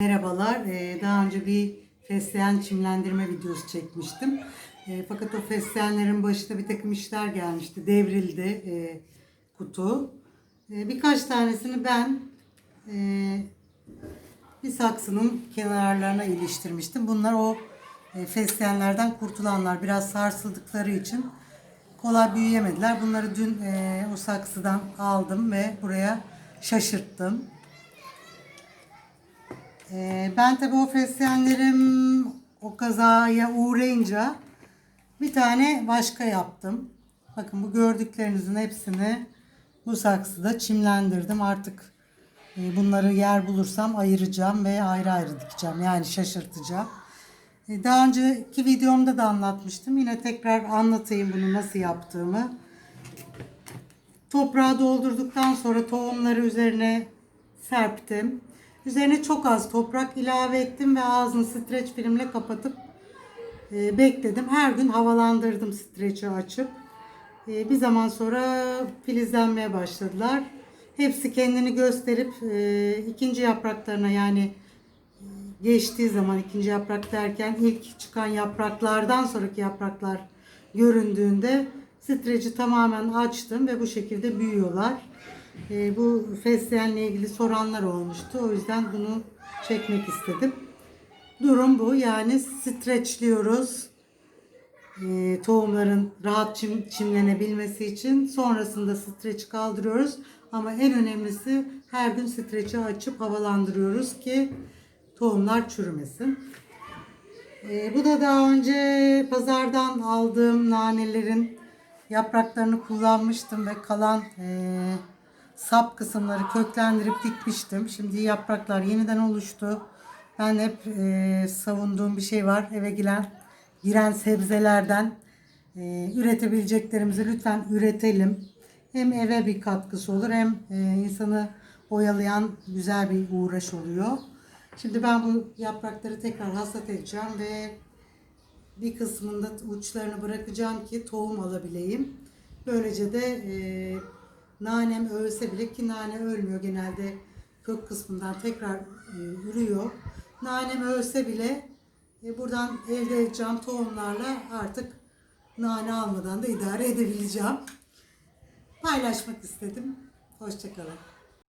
Merhabalar. Ee, Daha önce bir fesleğen çimlendirme videosu çekmiştim. Ee, Fakat o fesleğenlerin başına bir takım işler gelmişti. Devrildi e, kutu. Ee, Birkaç tanesini ben e, bir saksının kenarlarına iliştirmiştim. Bunlar o e, fesleğenlerden kurtulanlar. Biraz sarsıldıkları için kolay büyüyemediler. Bunları dün o saksıdan aldım ve buraya şaşırttım. Ee, ben tabii o fesleğenlerim o kazaya uğrayınca bir tane başka yaptım. Bakın bu gördüklerinizin hepsini bu saksıda çimlendirdim. Artık e, bunları yer bulursam ayıracağım ve ayrı ayrı dikeceğim. Yani şaşırtacağım. E, Daha önceki videomda da anlatmıştım. Yine tekrar anlatayım bunu nasıl yaptığımı. Toprağı doldurduktan sonra tohumları üzerine serptim. Üzerine çok az toprak ilave ettim ve ağzını streç filmle kapatıp e, bekledim. Her gün havalandırdım streçi açıp. E, bir zaman sonra filizlenmeye başladılar. Hepsi kendini gösterip e, ikinci yapraklarına yani geçtiği zaman ikinci yaprak derken ilk çıkan yapraklardan sonraki yapraklar göründüğünde streci tamamen açtım ve bu şekilde büyüyorlar. E, bu fesleğenle ilgili soranlar olmuştu. O yüzden bunu çekmek istedim. Durum bu. Yani streçliyoruz. E, tohumların rahat çim, çimlenebilmesi için. Sonrasında streçi kaldırıyoruz. Ama en önemlisi her gün streçi açıp havalandırıyoruz ki tohumlar çürümesin. E, bu da daha önce pazardan aldığım nanelerin yapraklarını kullanmıştım ve kalan e, sap kısımları köklendirip dikmiştim. Şimdi yapraklar yeniden oluştu. Ben hep e, savunduğum bir şey var. Eve giren giren sebzelerden e, üretebileceklerimizi lütfen üretelim. Hem eve bir katkısı olur hem e, insanı oyalayan güzel bir uğraş oluyor. Şimdi ben bu yaprakları tekrar hasat edeceğim ve bir kısmında uçlarını bırakacağım ki tohum alabileyim. Böylece de e, nanem ölse bile ki nane ölmüyor genelde kök kısmından tekrar e, ürüyor. Nanem ölse bile e, buradan elde edeceğim tohumlarla artık nane almadan da idare edebileceğim. Paylaşmak istedim. Hoşçakalın.